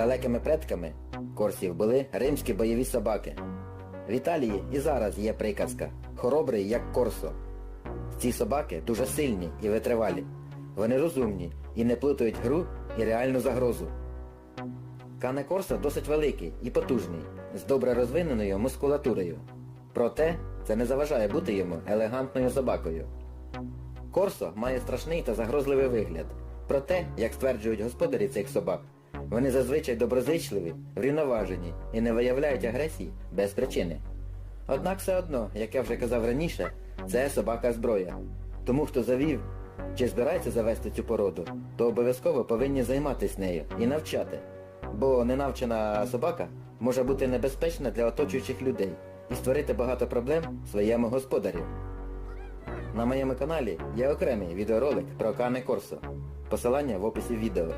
Далекими предками корсів були римські бойові собаки. В Італії і зараз є приказка хоробрий як корсо. Ці собаки дуже сильні і витривалі. Вони розумні і не плутають гру і реальну загрозу. Кане Корсо досить великий і потужний, з добре розвиненою мускулатурою. Проте це не заважає бути йому елегантною собакою. Корсо має страшний та загрозливий вигляд. Проте, як стверджують господарі цих собак, вони зазвичай доброзичливі, врівноважені і не виявляють агресії без причини. Однак все одно, як я вже казав раніше, це собака зброя. Тому хто завів чи збирається завести цю породу, то обов'язково повинні займатися нею і навчати. Бо ненавчена собака може бути небезпечна для оточуючих людей і створити багато проблем своєму господарю. На моєму каналі є окремий відеоролик про Кане Корсо. Посилання в описі відео.